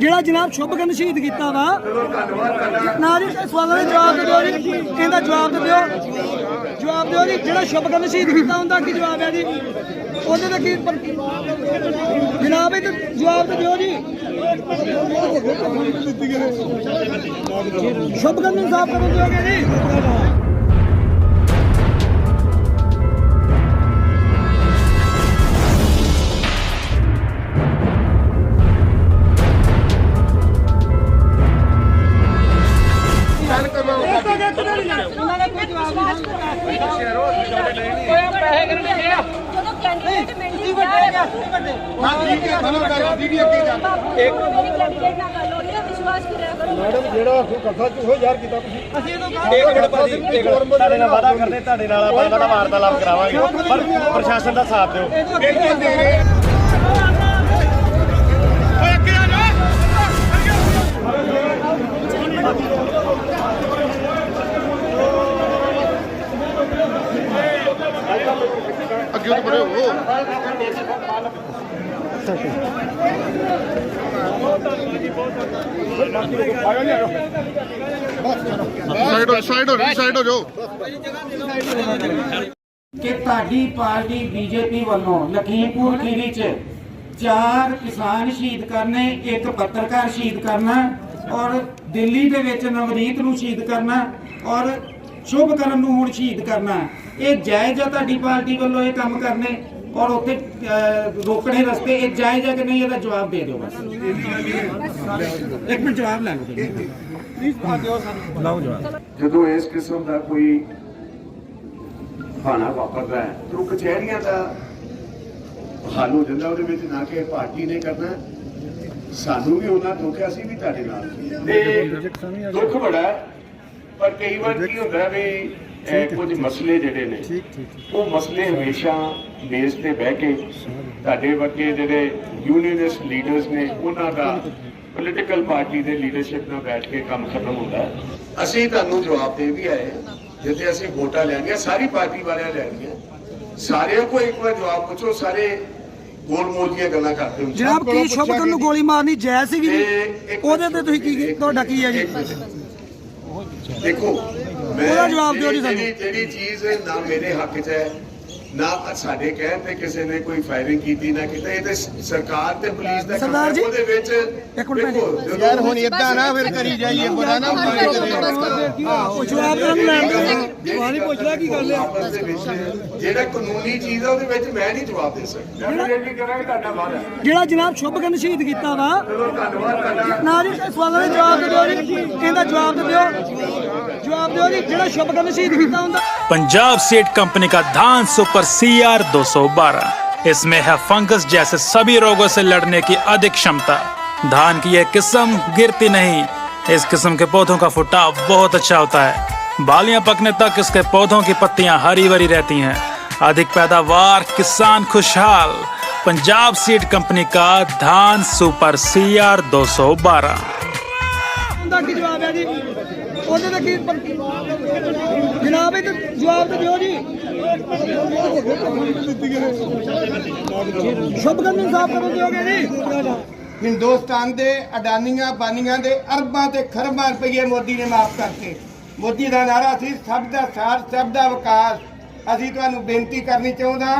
ਜਿਹੜਾ ਜਨਾਬ ਸ਼ੁਭਕਰਨ ਸ਼ਹੀਦ ਕੀਤਾ ਵਾ। ਨਾ ਜੀ, ਸਵਾਲਾਂ ਦੇ ਜਵਾਬ ਦਿਓ ਜੀ। ਇਹਦਾ ਜਵਾਬ ਦਿਓ। ਜਵਾਬ ਦਿਓ ਜੀ, ਜਿਹੜਾ ਸ਼ੁਭਕਰਨ ਸ਼ਹੀਦ ਕੀਤਾ ਹੁੰਦਾ, ਕੀ ਜਵਾਬ ਹੈ ਜੀ? ਉਹਦੇ ਦਾ ਕੀ ਜਨਾਬ, ਇਹ ਜਵਾਬ ਦਿਓ ਜੀ। ਸ਼ੁਭਕਰਨ ਨੂੰ ਸਾਫ਼ ਕਰਨ ਦਿਓਗੇ ਜੀ। ਨਹੀਂ ਜਦੋਂ ਕੈਂਡੀਡੇਟ ਮਿਲਦੀ ਹਾਂ ਠੀਕ ਹੈ ਚਲੋ ਗੱਲ ਦੀਦੀ ਅੱਗੇ ਜਾ ਇੱਕ ਮੇਰੀ ਕੈਂਡੀਡੇਟ ਨਾਲ ਗੱਲ ਹੋਣੀ ਹੈ ਵਿਸ਼ਵਾਸ ਕਰਿਆ ਕਰੋ ਮੈਡਮ ਜਿਹੜਾ ਅਸੀਂ ਕਥਾ ਚ ਉਹ ਯਾਰ ਕੀਤਾ ਤੁਸੀਂ ਅਸੀਂ ਇਹਨੂੰ ਇੱਕ ਮਿੰਟ ਭਾਜੀ ਇੱਕ ਮਿੰਟ ਤੁਹਾਡੇ ਨਾਲ ਵਾਅਦਾ ਕਰਦੇ ਤੁਹਾਡੇ ਨਾਲ ਆਪਾਂ ਤੁਹਾਡਾ ਵਾਰਤਾਲਾਪ ਕਰਾਵਾਂਗੇ। ਪਰ ਪ੍ਰਸ਼ਾਸਨ ਦਾ ਸਾਥ ਦਿਓ। ਅੱਗੇ ਤੋਂ ਪਰੇ ਹੋ ਸਾਈਡ ਹੋ ਸਾਈਡ ਹੋ ਸਾਈਡ ਹੋ ਜਾਓ। ਕਿ ਤੁਹਾਡੀ ਪਾਰਟੀ ਬੀਜੇਪੀ ਵੱਲੋਂ ਲਖੀਮਪੁਰ ਖੀਰੀ 'ਚ ਚਾਰ ਕਿਸਾਨ ਸ਼ਹੀਦ ਕਰਨੇ, ਇੱਕ ਪੱਤਰਕਾਰ ਸ਼ਹੀਦ ਕਰਨਾ ਔਰ ਦਿੱਲੀ ਦੇ ਵਿੱਚ ਨਵਰੀਤ ਨੂੰ ਸ਼ਹੀਦ ਕਰਨਾ ਔਰ ਸ਼ੁਭਕਰਨ ਨੂੰ ਹੁਣ ਸ਼ਹੀਦ ਕਰਨਾ। ਇਹ ਜਾਇਜ਼ ਆ ਤੁਹਾਡੀ ਪਾਰਟੀ ਵੱਲੋਂ ਇਹ ਕੰਮ ਕਰਨੇ? ਔਰ ਉੱਥੇ ਰੋਕਣੇ ਰਸਤੇ ਇਹ ਜਾਇਜ਼ ਹੈ ਕਿ ਨਹੀਂ ਇਹਦਾ ਜਵਾਬ ਦੇ ਦਿਓ ਬਸ। ਇੱਕ ਮਿੰਟ ਜਵਾਬ ਲੈ ਲਓ ਜਦੋਂ ਇਸ ਕਿਸਮ ਦਾ ਕੋਈ ਭਾਣਾ ਵਾਪਰਦਾ ਹੈ ਤਾਂ ਕਚਹਿਰੀਆਂ ਦਾ ਹੱਲ ਹੋ ਜਾਂਦਾ ਉਹਦੇ ਵਿੱਚ ਨਾ ਕਿ ਪਾਰਟੀ ਨੇ ਕਰਨਾ ਸਾਨੂੰ ਵੀ ਉਹਨਾਂ ਦੁੱਖ ਅਸੀਂ ਵੀ ਤੁਹਾਡੇ ਨਾਲ। ਤੇ ਦੁੱਖ ਬੜਾ ਹੈ, ਪਰ ਕਈ ਵਾਰ ਕੀ ਹੁੰਦਾ ਵੀ ਇਹ ਕੁਝ ਮਸਲੇ ਜਿਹੜੇ ਨੇ ਉਹ ਮਸਲੇ ਹਮੇਸ਼ਾ ਬੇਸ ਤੇ ਬਹਿ ਕੇ ਤੁਹਾਡੇ ਵਰਗੇ ਜਿਹੜੇ ਯੂਨੀਅਨਿਸਟ ਲੀਡਰਸ ਨੇ ਉਹਨਾਂ ਦਾ ਪੋਲੀਟੀਕਲ ਪਾਰਟੀ ਦੇ ਲੀਡਰਸ਼ਿਪ ਨਾਲ ਬੈਠ ਕੇ ਕੰਮ ਖਤਮ ਹੁੰਦਾ ਹੈ। ਅਸੀਂ ਤੁਹਾਨੂੰ ਜਵਾਬ ਦੇ ਵੀ ਆਏ ਜਿੱਥੇ ਅਸੀਂ ਵੋਟਾਂ ਲੈਣੀਆਂ ਸਾਰੀ ਪਾਰਟੀ ਵਾਲਿਆਂ ਲੈਣੀਆਂ। ਸਾਰਿਆਂ ਕੋ ਇੱਕ ਵਾਰ ਜਵਾਬ ਪੁੱਛੋ ਸਾਰੇ ਗੋਲ ਮੋਲ ਦੀਆਂ ਗੱਲਾਂ ਕਰਦੇ ਹੋ ਜਨਾਬ ਕੀ ਸ਼ੁਭਕਰਨ ਨੂੰ ਗੋਲੀ ਮਾਰਨੀ ਜਾਇਜ਼ ਸੀਗੀ ਜੀ? ਉਹਦੇ ਤੇ ਤੁਸੀਂ ਕੀ ਤੁਹਾਡਾ ਕੀ ਹੈ ਜੀ। ਦੇਖੋ ਮੈਂ ਉਹਦਾ ਜਵਾਬ ਦਿਓ ਜੀ ਸਾਨੂੰ। ਜਿਹੜੀ ਜਿਹੜੀ ਚੀਜ਼ ਨਾ ਮੇਰੇ ਹੱਕ 'ਚ ਹੈ ਨਾ ਸਾਡੇ ਕਹਿਣ ਤੇ ਕਿਸੇ ਨੇ ਕੋਈ ਫਾਇਰਿੰਗ ਕੀਤੀ ਨਾ ਕੀਤਾ ਇਹ ਤੇ ਸਰਕਾਰ ਤੇ ਪੁਲਿਸ ਦਾ ਕੰਮ ਹੈ ਉਹਦੇ ਵਿੱਚ ਯਾਰ ਹੁਣ ਇਦਾਂ ਨਾ ਫਿਰ ਕਰੀ ਜਾਈਏ ਬੜਾ ਨਾ ਮਾਰੇ ਕਰੇ ਆਹ ਜਵਾਬ ਤਾਂ ਲੈਣ ਦੇ ਵਾਰੀ ਪੁੱਛ ਲੈ ਕੀ ਗੱਲ ਹੈ ਜਿਹੜਾ ਕਾਨੂੰਨੀ ਚੀਜ਼ ਆ ਉਹਦੇ ਵਿੱਚ ਮੈਂ ਨਹੀਂ ਜਵਾਬ ਦੇ ਸਕਦਾ। ਜਿਹੜਾ ਜਨਾਬ ਸ਼ੁਭਗਨ ਸ਼ਹੀਦ ਕੀਤਾ ਵਾ ਨਾ ਜੀ ਸਵਾਲਾਂ ਦੇ ਜਵਾਬ ਦਿਓ ਜੀ। ਕਹਿੰਦਾ ਜਵਾਬ ਦਿਓ। ਜਵਾਬ ਦਿਓ ਜੀ ਜਿਹੜਾ ਸ਼ੁਭਗਨ ਸ਼ਹੀਦ ਕੀਤਾ ਹੁੰਦਾ। ਪੰਜਾਬ ਸੇਠ ਕੰਪਨੀ ਦਾ ਧਾਨ ਸੁਪ पर सी आर दो सौ बारह। इसमें है फंगस जैसे सभी रोगों से लड़ने की अधिक क्षमता। धान की यह किस्म गिरती नहीं। इस किस्म के पौधों का फुटाव बहुत अच्छा होता है। बालियाँ पकने तक इसके पौधों की पत्तियाँ हरी भरी रहती हैं। अधिक पैदावार, किसान खुशहाल। पंजाब सीड कंपनी का धान सुपर सी आर दो सौ बारह। ਜੀ। ਉਹਦੇ ਦਾ ਕੀ ਜਨਾਬ ਇਹ ਜਵਾਬ ਤਾਂ ਦਿਓ ਜੀ। ਸ਼ੁਭਕਰਨ ਨੂੰ ਕਰਨ ਦਿਓਗੇ ਜੀ? ਹਿੰਦੁਸਤਾਨ ਦੇ ਅਡਾਨੀਆਂ, ਬਾਨੀਆਂ ਦੇ ਅਰਬਾਂ ਤੇ ਖਰਬਾਂ ਰੁਪਏ ਮੋਦੀ ਨੇ ਮਾਫ ਕਰਤੇ। ਮੋਦੀ ਦਾ ਨਾਰਾ ਸੀ, ਸਭ ਦਾ ਸਾਥ, ਸਭ ਦਾ ਵਿਕਾਸ। ਅਸੀਂ ਤੁਹਾਨੂੰ ਬੇਨਤੀ ਕਰਨੀ ਚਾਹੁੰਦਾ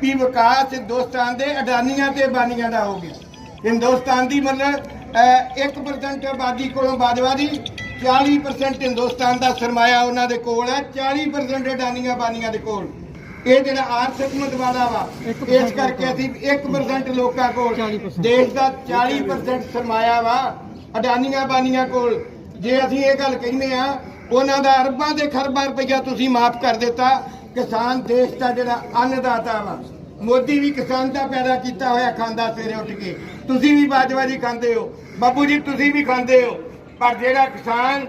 ਕਿ ਵਿਕਾਸ ਹਿੰਦੁਸਤਾਨ ਦੇ ਅਡਾਨੀਆਂ ਤੇ ਬਾਨੀਆਂ ਦਾ ਹੋ ਗਿਆ। ਹਿੰਦੁਸਤਾਨ ਦੀ ਮਤਲਬ 1% ਆਬਾਦੀ ਕੋਲੋਂ ਬਾਜਵਾ ਦੀ 40% ਹਿੰਦੁਸਤਾਨ ਦਾ ਸਰਮਾਇਆ ਉਹਨਾਂ ਦੇ ਕੋਲ ਹੈ 40% ਅਡਾਨੀਆਂ ਬਾਨੀਆਂ ਦੇ ਕੋਲ। ਇਹ ਜਿਹੜਾ ਆਰਥਿਕ ਮਤਵਾਦਾ ਵਾ ਇਸ ਕਰਕੇ ਅਸੀਂ 1% ਲੋਕਾਂ ਕੋਲ ਦੇਸ਼ ਦਾ 40% ਸਰਮਾਇਆ ਵਾ ਅਡਾਨੀਆਂ ਬਾਨੀਆਂ ਕੋਲ। ਜੇ ਅਸੀਂ ਇਹ ਗੱਲ ਕਹਿੰਦੇ ਆ ਉਹਨਾਂ ਦਾ ਅਰਬਾਂ ਦੇ ਖਰਬਾਂ ਰੁਪਈਆ ਤੁਸੀਂ ਮਾਫ ਕਰ ਦਿੱਤਾ ਕਿਸਾਨ ਦੇਸ਼ ਦਾ ਜਿਹੜਾ ਅੰਨਦਾਤਾ ਵਾ। ਮੋਦੀ ਵੀ ਕਿਸਾਨ ਦਾ ਪੈਦਾ ਕੀਤਾ ਹੋਇਆ, ਖਾਂਦਾ ਸਵੇਰੇ ਉੱਠ ਕੇ। ਤੁਸੀਂ ਵੀ ਬਾਜਵਾ ਜੀ ਖਾਂਦੇ ਹੋ। ਬਾਪੂ ਜੀ, ਤੁਸੀਂ ਵੀ ਖਾਂਦੇ ਹੋ। ਪਰ ਜਿਹੜਾ ਕਿਸਾਨ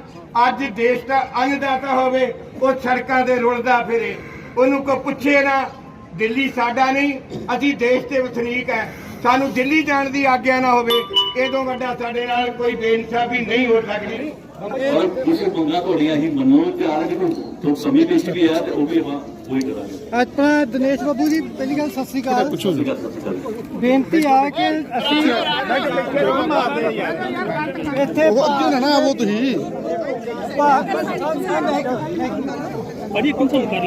ਅੱਜ ਦੇਸ਼ ਦਾ ਅੰਨਦਾਤਾ ਹੋਵੇ, ਉਹ ਸੜਕਾਂ ਤੇ ਰੁਲਦਾ ਫਿਰੇ। ਉਹਨੂੰ ਕੋ ਪੁੱਛੇ ਨਾ, ਦਿੱਲੀ ਸਾਡਾ ਨਹੀਂ, ਅਸੀਂ ਦੇਸ਼ ਦੇ ਵਸਨੀਕ ਹੈ। ਸਾਨੂੰ ਦਿੱਲੀ ਜਾਣ ਦੀ ਆਗਿਆ ਨਾ ਹੋਵੇ। ਇਹ ਤੋਂ ਵੱਡਾ ਸਾਡੇ ਨਾਲ ਕੋਈ ਬੇਇਨਸਾਫੀ ਨਹੀਂ ਹੋ ਸਕਦੀ। ਔਰ ਕਿਸੇ ਬੰਦਾ ਤੁਹਾਡੀਆਂ ਹੀ ਮੰਨੋ ਤੇ ਆ ਕੇ ਤੋਂ ਸਮੇਂ ਵਿੱਚ ਵੀ ਹੈ ਤੇ ਉਹ ਵੀ ਆਪਾਂ ਉਹੀ ਕਰਾਂਗੇ। ਆਪਣਾ ਦਿਨੇਸ਼ ਬਾਬੂ ਜੀ ਪਹਿਲੀ ਗੱਲ ਸਤਿ ਸ੍ਰੀ ਅਕਾਲ। ਬੇਨਤੀ ਆ ਕਿ ਅਸੀਂ ਇੱਥੇ ਉਹ ਅੱਗੇ ਨਾ ਨਾ ਆਵੋ ਤੁਸੀਂ। ਬੜੀ ਕੰਸਲ ਕਰ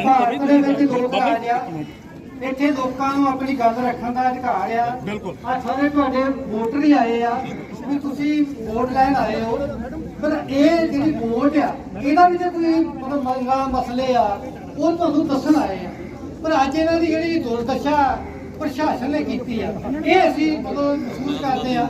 ਇੱਥੇ ਲੋਕਾਂ ਨੂੰ ਆਪਣੀ ਗੱਲ ਰੱਖਣ ਦਾ ਅਧਿਕਾਰ ਆ। ਬਿਲਕੁਲ। ਆ ਸਾਰੇ ਤੁਹਾਡੇ ਵੋਟਰ ਹੀ ਆਏ ਆ। ਵੀ ਤੁਸੀਂ ਵੋਟ ਲੈਣ ਆਏ ਹੋ। ਪਰ ਇਹ ਜਿਹੜੀ ਵੋਟ ਆ ਇਹਦਾ ਵੀ ਤਾਂ ਕੋਈ ਮਤਲਬ ਮੰਗਾ ਮਸਲੇ ਆ ਉਹ ਤੁਹਾਨੂੰ ਦੱਸਣ ਆਏ ਆ। ਪਰ ਅੱਜ ਇਹਨਾਂ ਦੀ ਜਿਹੜੀ ਦੁਰਦਸ਼ਾ ਪ੍ਰਸ਼ਾਸਨ ਨੇ ਕੀਤੀ ਆ ਇਹ ਅਸੀਂ ਮਤਲਬ ਮਹਿਸੂਸ ਕਰਦੇ ਆ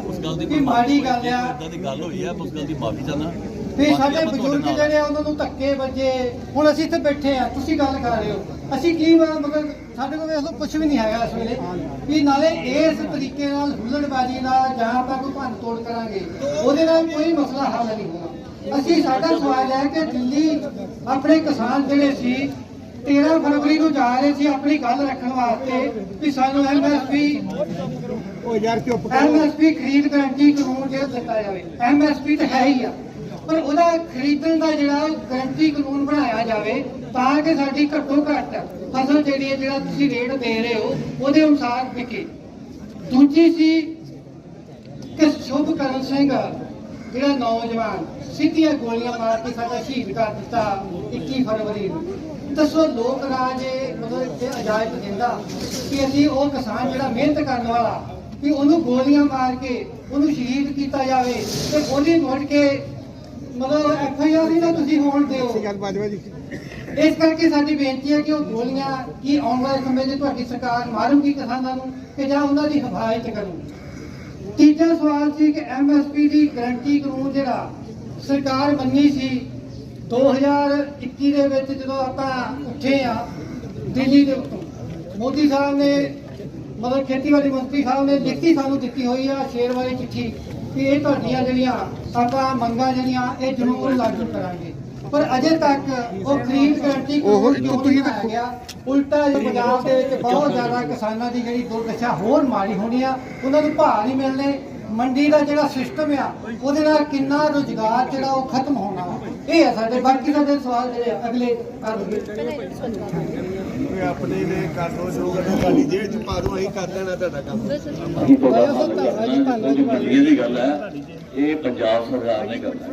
ਕਿ ਮਾੜੀ ਗੱਲ ਆ। ਇਦਾਂ ਦੀ ਗੱਲ ਹੋਈ ਹੈ ਉਸ ਗੱਲ ਦੀ ਮਾਫੀ ਚਾਹਨਾ ਵੀ ਸਾਡੇ ਬਜ਼ੁਰਗ ਜਿਹੜੇ ਆ ਉਹਨਾਂ ਨੂੰ ਧੱਕੇ ਵੱਜੇ। ਹੁਣ ਅਸੀਂ ਇੱਥੇ ਬੈਠੇ ਆ ਤੁਸੀਂ ਗੱਲ ਕਰ ਰਹੇ ਹੋ। ਅਸੀਂ ਕੀ ਮਤਲਬ ਸਾਡੇ ਕੋਲ ਵੇਖ ਲਓ ਕੁਝ ਵੀ ਨਹੀਂ ਹੈਗਾ ਇਸ ਵੇਲੇ। ਵੀ ਨਾਲੇ ਇਸ ਤਰੀਕੇ ਨਾਲ ਹੁੱਲੜਬਾਜ਼ੀ ਨਾਲ ਜਾਂ ਆਪਾਂ ਕੋਈ ਭੰਨ ਤੋੜ ਕਰਾਂਗੇ ਉਹਦੇ ਨਾਲ ਕੋਈ ਮਸਲਾ ਹੱਲ ਨਹੀਂ ਹੋਣਾ। ਅਸੀਂ ਸਾਡਾ ਸਵਾਲ ਹੈ ਕਿ ਦਿੱਲੀ ਆਪਣੇ ਕਿਸਾਨ ਜਿਹੜੇ ਸੀ 13 ਫਰਵਰੀ ਨੂੰ ਜਾ ਰਹੇ ਸੀ ਆਪਣੀ ਗੱਲ ਰੱਖਣ ਵਾਸਤੇ ਵੀ ਸਾਨੂੰ ਐਮਐਸਪੀ ਉਹ ਯਾਰ ਚੁੱਪ ਐਮਐਸਪੀ ਖਰੀਦ ਗਰੰਟੀ ਕਾਨੂੰਨ ਜਿਹੜਾ ਦਿੱਤਾ ਜਾਵੇ। ਐਮਐਸਪੀ ਤਾਂ ਹੈ ਹੀ ਆ। ਪਰ ਉਹਦਾ ਖਰੀਦਣ ਦਾ ਜਿਹੜਾ ਗਰੰਟੀ ਕਾਨੂੰਨ ਬਣਾਇਆ ਜਾਵੇ ਤਾਂ ਕਿ ਸਾਡੀ ਘੱਟੋ ਘੱਟ ਫਸਲ ਜਿਹੜੀ ਹੈ, ਜਿਹੜਾ ਤੁਸੀਂ ਰੇਟ ਦੇ ਰਹੇ ਹੋ, ਉਹਦੇ ਅਨੁਸਾਰ ਵਿਕੇ। ਦੂਜੀ ਸੀ ਕਿ ਸ਼ੁਭਕਰਨ ਸਿੰਘ, ਜਿਹੜਾ ਨੌਜਵਾਨ, ਸਿੱਧੀਆਂ ਗੋਲੀਆਂ ਮਾਰ ਕੇ ਸਾਡਾ ਸ਼ਹੀਦ ਕਰ ਦਿੱਤਾ 21 ਫਰਵਰੀ ਨੂੰ। ਦੱਸੋ, ਲੋਕ ਰਾਜ ਇਹ ਮਤਲਬ ਇੱਥੇ ਇਜਾਜ਼ਤ ਦਿੰਦਾ ਕਿ ਅਸੀਂ ਉਹ ਕਿਸਾਨ ਜਿਹੜਾ ਮਿਹਨਤ ਕਰਨ ਵਾਲਾ, ਕਿ ਉਹਨੂੰ ਗੋਲੀਆਂ ਮਾਰ ਕੇ ਉਹਨੂੰ ਸ਼ਹੀਦ ਕੀਤਾ ਜਾਵੇ ਤੇ ਗੋਲੀ ਮੁੜ ਕੇ ਮਤਲਬ ਐਫ ਆਈ ਆਰ ਹੀ ਨਾ ਤੁਸੀਂ ਹੋਣ ਦਿਓ। ਗੱਲ ਬਾਜਵਾ ਜੀ ਇਸ ਕਰਕੇ ਸਾਡੀ ਬੇਨਤੀ ਹੈ ਕਿ ਉਹ ਗੋਲੀਆਂ ਕੀ ਆਉਣ ਵਾਲੇ ਸਮੇਂ 'ਚ ਤੁਹਾਡੀ ਸਰਕਾਰ ਮਾਰੂਗੀ ਕਿਸਾਨਾਂ ਨੂੰ ਕਿ ਜਾਂ ਉਹਨਾਂ ਦੀ ਹਿਫਾਜ਼ਤ ਕਰੂਗੀ? ਤੀਜਾ ਸਵਾਲ ਸੀ ਕਿ ਐਮਐਸਪੀ ਦੀ ਗਰੰਟੀ ਕਾਨੂੰਨ ਜਿਹੜਾ ਸਰਕਾਰ ਮੰਨੀ ਸੀ 2021 ਦੇ ਵਿੱਚ ਜਦੋਂ ਆਪਾਂ ਉੱਠੇ ਆ ਦਿੱਲੀ ਦੇ ਉੱਤੋਂ, ਮੋਦੀ ਸਾਹਿਬ ਨੇ ਮਤਲਬ ਖੇਤੀਬਾੜੀ ਮੰਤਰੀ ਸਾਹਿਬ ਨੇ ਲਿਖਤੀ ਸਾਨੂੰ ਦਿੱਤੀ ਹੋਈ ਆ ਸ਼ੇਰ ਵਾਲੀ ਚਿੱਠੀ ਕਿ ਇਹ ਤੁਹਾਡੀਆਂ ਜਿਹੜੀਆਂ ਆਪਾਂ ਮੰਗਾਂ ਜਿਹੜੀਆਂ ਇਹ ਜ਼ਰੂਰ ਲਾਗੂ ਕਰਾਂਗੇ। ਪਰ ਅਜੇ ਤੱਕ ਉਹ ਖਰੀਦ ਗਾਰੰਟੀ ਉਹ ਤੁਸੀਂ ਗਿਆ। ਉਲਟਾ ਇਹ ਪੰਜਾਬ ਦੇ ਵਿੱਚ ਬਹੁਤ ਜ਼ਿਆਦਾ ਕਿਸਾਨਾਂ ਦੀ ਜਿਹੜੀ ਦੁਰਦਸ਼ਾ ਹੋਰ ਮਾੜੀ ਹੋਣੀ ਆ ਉਹਨਾਂ ਨੂੰ ਭਾਅ ਨਹੀਂ ਮਿਲਣੇ। ਮੰਡੀ ਦਾ ਜਿਹੜਾ ਸਿਸਟਮ ਆ ਉਹਦੇ ਨਾਲ ਕਿੰਨਾ ਰੁਜ਼ਗਾਰ ਜਿਹੜਾ ਉਹ ਖਤਮ ਹੋਣਾ। ਇਹ ਆ ਸਾਡੇ ਬਾਕੀ ਸਾਡੇ ਸਵਾਲ ਜਿਹੜੇ ਅਗਲੇ ਕਰ ਲਈਏ ਆਪਣੇ ਨੇ ਕਰ ਲੋ ਜੋ ਕਰਨਾ ਤੁਹਾਡੀ ਜੇਬ ਚ ਪਾ ਦੋ ਅਸੀਂ ਕਰ ਦੇਣਾ ਤੁਹਾਡਾ ਕੰਮ। ਇਹ ਦੀ ਗੱਲ ਹੈ ਇਹ ਪੰਜਾਬ ਸਰਕਾਰ ਨੇ ਕਰਨਾ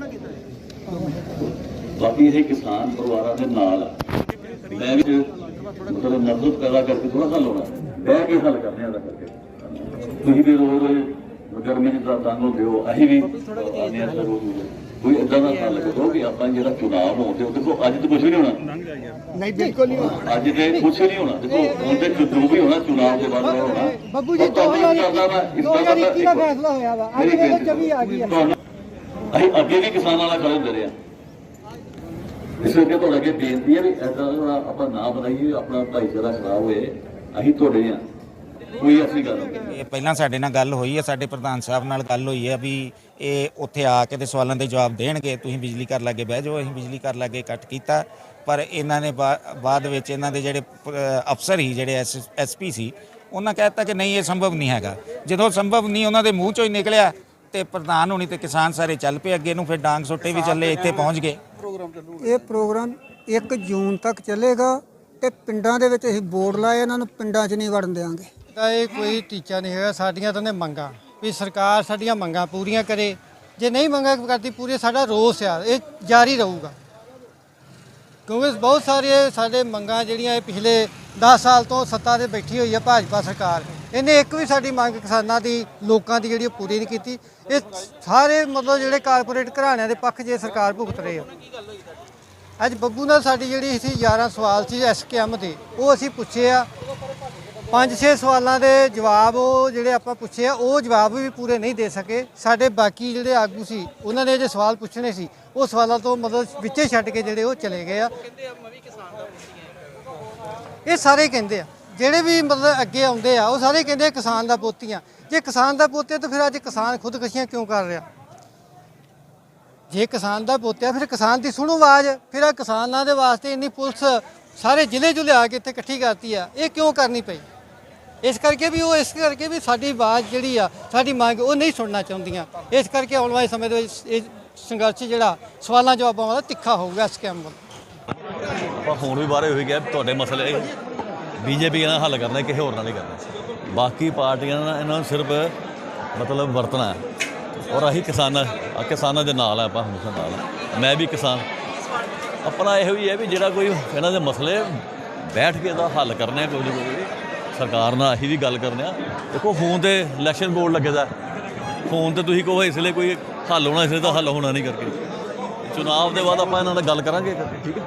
ਬਾਕੀ ਇਹ ਕਿਸਾਨ ਪਰਿਵਾਰਾਂ ਦੇ ਨਾਲ ਆ। ਮੈਂ ਵੀ ਮਤਲਬ ਨਜ਼ਰ ਪੈਦਾ ਕਰਕੇ ਥੋੜਾ ਹੱਲ ਹੋਣਾ ਬਹਿ ਕੇ ਹੱਲ ਕਰਨੇ ਆ ਦਾ ਕਰਕੇ। ਤੁਸੀਂ ਵੀ ਰੋਜ਼ ਰੋਜ਼ ਗਰਮੀ ਚ ਤਾਂ ਤੰਗ ਹੁੰਦੇ ਹੋ। ਅਸੀਂ ਵੀ ਆਨੇ ਆ ਕੋਈ ਇਦਾਂ ਦਾ ਹੱਲ ਕਰੋ ਕਿ ਆਪਾਂ ਜਿਹੜਾ ਚੁਣਾਵ ਹੋਣ ਤੇ ਦੇਖੋ ਅੱਜ ਤਾਂ ਕੁਝ ਵੀ ਨਹੀਂ ਹੋਣਾ। ਨਹੀਂ ਬਿਲਕੁਲ ਨਹੀਂ ਅੱਜ ਤੇ ਕੁਝ ਨਹੀਂ ਹੋਣਾ। ਦੇਖੋ ਹੁਣ ਤੇ ਜੋ ਵੀ ਹੋਣਾ ਚੁਣਾਵ ਦੇ ਬਾਅਦ ਹੋਣਾ। ਬੱਬੂ ਜੀ ਪਰ ਤੁਹਾਨੂੰ ਇਸ ਤਰ੍ਹਾਂ ਦਾ- ਇਸ ਤਰ੍ਹਾਂ ਦਾ 2021 ਦਾ ਫੈਸਲਾ ਹੋਇਆ ਵਾ। ਅੱਜ ਵੇਲੇ ਚਵੀ ਆ ਗਈ ਆ। ਤੁਹਾਨੂੰ- ਅਸੀਂ ਅੱਗੇ ਵੀ ਕਿਸਾਨਾਂ ਨਾਲ ਖੜੇ ਹੁੰਦੇ ਰਹੇ ਹਾਂ ਇਸ ਕਰਕੇ ਤੁਹਾਡੇ ਅੱਗੇ ਬੇਨਤੀ ਹੈ ਵੀ ਐਦਾਂ ਦਾ ਆਪਾਂ ਨਾ ਬਣਾਈਏ, ਆਪਣਾ ਭਾਈਚਾਰਾ ਖਰਾਬ ਹੋਏ, ਅਸੀਂ ਤੁਹਾਡੇ ਆ। ਕੋਈ ਐਸੀ ਗੱਲ ਨਹੀਂ। ਇਹ ਪਹਿਲਾਂ ਸਾਡੇ ਨਾਲ ਗੱਲ ਹੋਈ ਹੈ, ਸਾਡੇ ਪ੍ਰਧਾਨ ਸਾਹਿਬ ਨਾਲ ਗੱਲ ਹੋਈ ਹੈ ਵੀ ਇਹ ਉੱਥੇ ਆ ਕੇ ਤੇ ਸਵਾਲਾਂ ਦੇ ਜਵਾਬ ਦੇਣਗੇ, ਤੁਸੀਂ ਬਿਜਲੀ ਘਰ ਲਾਗੇ ਬਹਿ ਜਾਓ, ਅਸੀਂ ਬਿਜਲੀ ਘਰ ਲਾਗੇ ਕੱਟ ਕੀਤਾ। ਪਰ ਇਹਨਾਂ ਨੇ ਬਾਅਦ ਵਿੱਚ ਇਹਨਾਂ ਦੇ ਜਿਹੜੇ ਅਫਸਰ ਹੀ ਜਿਹੜੇ ਐਸਪੀ ਸੀ, ਉਹਨਾਂ ਕਹਿਤਾ ਕਿ ਨਹੀਂ, ਇਹ ਸੰਭਵ ਨਹੀਂ ਹੈਗਾ। ਜਦੋਂ ਸੰਭਵ ਨਹੀਂ, ਉਹਨਾਂ ਦੇ ਮੂੰਹ ਚੋਂ ਹੀ ਨਿਕਲਿਆ। ਤੇ ਪ੍ਰਧਾਨ ਹੋਣੀ ਤੇ ਕਿਸਾਨ ਸਾਰੇ ਚੱਲ ਪਏ ਅੱਗੇ ਨੂੰ ਫਿਰ ਡਾਂਗ ਸੁੱਟੇ ਵੀ ਚੱਲੇ ਇੱਥੇ ਪਹੁੰਚ ਗਏ। ਇਹ ਪ੍ਰੋਗਰਾਮ 1 ਜੂਨ ਤੱਕ ਚੱਲੇਗਾ ਤੇ ਪਿੰਡਾਂ ਦੇ ਵਿੱਚ ਅਸੀਂ ਬੋਰਡ ਲਾਏ ਇਹਨਾਂ ਨੂੰ ਪਿੰਡਾਂ 'ਚ ਨਹੀਂ ਵੜਨ ਦੇਵਾਂਗੇ ਤਾਂ ਇਹ ਕੋਈ ਟੀਚਾ ਨਹੀਂ ਹੈਗਾ ਸਾਡੀਆਂ ਤਾਂ ਨੇ ਮੰਗਾਂ ਵੀ ਸਰਕਾਰ ਸਾਡੀਆਂ ਮੰਗਾਂ ਪੂਰੀਆਂ ਕਰੇ। ਜੇ ਨਹੀਂ ਮੰਗਾਂ ਕਰਦੀ ਪੂਰੀ ਸਾਡਾ ਰੋਸ ਆ ਇਹ ਜਾਰੀ ਰਹੂਗਾ। ਕਿਉਂਕਿ ਬਹੁਤ ਸਾਰੇ ਸਾਡੇ ਮੰਗਾਂ ਜਿਹੜੀਆਂ ਇਹ ਪਿਛਲੇ 10 ਸਾਲ ਤੋਂ ਸੱਤਾ ਤੇ ਬੈਠੀ ਹੋਈ ਹੈ ਭਾਜਪਾ ਸਰਕਾਰ। ਇਹਨੇ ਇੱਕ ਵੀ ਸਾਡੀ ਮੰਗ ਕਿਸਾਨਾਂ ਦੀ, ਲੋਕਾਂ ਦੀ ਜਿਹੜੀ ਉਹ ਪੂਰੀ ਨਹੀਂ ਕੀਤੀ। ਇਹ ਸਾਰੇ ਮਤਲਬ ਜਿਹੜੇ ਕਾਰਪੋਰੇਟ ਘਰਾਣਿਆਂ ਦੇ ਪੱਖ ਜੇ ਸਰਕਾਰ ਭੁਗਤ ਰਹੇ ਆ। ਅੱਜ ਬੱਬੂ ਨਾਲ ਸਾਡੀ ਜਿਹੜੀ ਸੀ 11 ਸਵਾਲ ਸੀ ਐਸਕੇਐਮ ਦੇ, ਉਹ ਅਸੀਂ ਪੁੱਛੇ ਆ। ਪੰਜ ਛੇ ਸਵਾਲਾਂ ਦੇ ਜਵਾਬ ਉਹ ਜਿਹੜੇ ਆਪਾਂ ਪੁੱਛੇ ਆ, ਉਹ ਜਵਾਬ ਵੀ ਪੂਰੇ ਨਹੀਂ ਦੇ ਸਕੇ। ਸਾਡੇ ਬਾਕੀ ਜਿਹੜੇ ਆਗੂ ਸੀ, ਉਹਨਾਂ ਨੇ ਜੇ ਸਵਾਲ ਪੁੱਛਣੇ ਸੀ, ਉਹ ਸਵਾਲਾਂ ਤੋਂ ਮਤਲਬ ਵਿੱਚੇ ਛੱਡ ਕੇ ਜਿਹੜੇ ਉਹ ਚਲੇ ਗਏ ਆ। ਇਹ ਸਾਰੇ ਕਹਿੰਦੇ ਆ। ਜਿਹੜੇ ਵੀ ਮਤਲਬ ਅੱਗੇ ਆਉਂਦੇ ਆ, ਉਹ ਸਾਰੇ ਕਹਿੰਦੇ ਕਿਸਾਨ ਦਾ ਪੋਤੀਆਂ ਜੇ ਕਿਸਾਨ ਦਾ ਪੋਤਿਆ ਤਾਂ ਫਿਰ ਅੱਜ ਕਿਸਾਨ ਖੁਦਕਸ਼ੀਆਂ ਕਿਉਂ ਕਰ ਰਿਹਾ? ਜੇ ਕਿਸਾਨ ਦਾ ਪੋਤਿਆ ਫਿਰ ਕਿਸਾਨ ਦੀ ਸੁਣੋ ਆਵਾਜ਼। ਫਿਰ ਆ ਕਿਸਾਨਾਂ ਦੇ ਵਾਸਤੇ ਇੰਨੀ ਪੁਲਿਸ ਸਾਰੇ ਜ਼ਿਲ੍ਹੇ ਚੋਂ ਲਿਆ ਕੇ ਇੱਥੇ ਇਕੱਠੀ ਕਰਤੀ ਆ। ਇਹ ਕਿਉਂ ਕਰਨੀ ਪਈ? ਇਸ ਕਰਕੇ ਵੀ ਉਹ, ਇਸ ਕਰਕੇ ਵੀ ਸਾਡੀ ਆਵਾਜ਼ ਜਿਹੜੀ ਆ, ਸਾਡੀ ਮੰਗ ਉਹ ਨਹੀਂ ਸੁਣਨਾ ਚਾਹੁੰਦੀਆਂ। ਇਸ ਕਰਕੇ ਆਉਣ ਵਾਲੇ ਸਮੇਂ ਦੇ ਵਿੱਚ ਇਹ ਸੰਘਰਸ਼ ਜਿਹੜਾ, ਸਵਾਲਾਂ ਜਵਾਬਾਂ ਵਾਲਾ ਤਿੱਖਾ ਹੋਊਗਾ ਸਕੈਮ ਵੱਲ। ਹੁਣ ਵੀ ਬਾਰੇ ਹੋਈ ਗਿਆ, ਤੁਹਾਡੇ ਮਸਲੇ। ਬੀਜੇਪੀ ਨਾਲ ਹੱਲ ਕਰਨਾ, ਕਿਸੇ ਹੋਰ ਨਾਲ ਨਹੀਂ ਕਰਨਾ। ਬਾਕੀ ਪਾਰਟੀਆਂ ਨਾਲ ਇਹਨਾਂ ਨੂੰ ਸਿਰਫ ਮਤਲਬ ਵਰਤਣਾ ਔਰ ਅਸੀਂ ਕਿਸਾਨਾਂ ਕਿਸਾਨਾਂ ਦੇ ਨਾਲ ਆ ਆਪਾਂ, ਹਮੇਸ਼ਾ ਨਾਲ ਮੈਂ ਵੀ ਕਿਸਾਨ। ਆਪਣਾ ਇਹੋ ਹੀ ਹੈ ਵੀ ਜਿਹੜਾ ਕੋਈ ਇਹਨਾਂ ਦੇ ਮਸਲੇ ਬੈਠ ਕੇ ਇਹਦਾ ਹੱਲ ਕਰਨੇ ਆ, ਕੋਈ ਕੋਈ। ਸਰਕਾਰ ਨਾਲ ਅਸੀਂ ਵੀ ਗੱਲ ਕਰਨੇ ਆ। ਦੇਖੋ ਫੋਨ ਤੇ ਇਲੈਕਸ਼ਨ ਬੋਰਡ ਲੱਗੇਦਾ ਫੋਨ ਤੇ ਤੁਸੀਂ ਕਹੋ ਇਸ ਲਈ ਕੋਈ ਹੱਲ ਹੋਣਾ, ਇਸ ਲਈ ਤਾਂ ਹੱਲ ਹੋਣਾ ਨਹੀਂ ਕਰਕੇ। ਚੁਣਾਵ ਦੇ ਬਾਅਦ ਆਪਾਂ ਇਹਨਾਂ ਨਾਲ ਗੱਲ ਕਰਾਂਗੇ ਕਰਕੇ ਠੀਕ ਹੈ?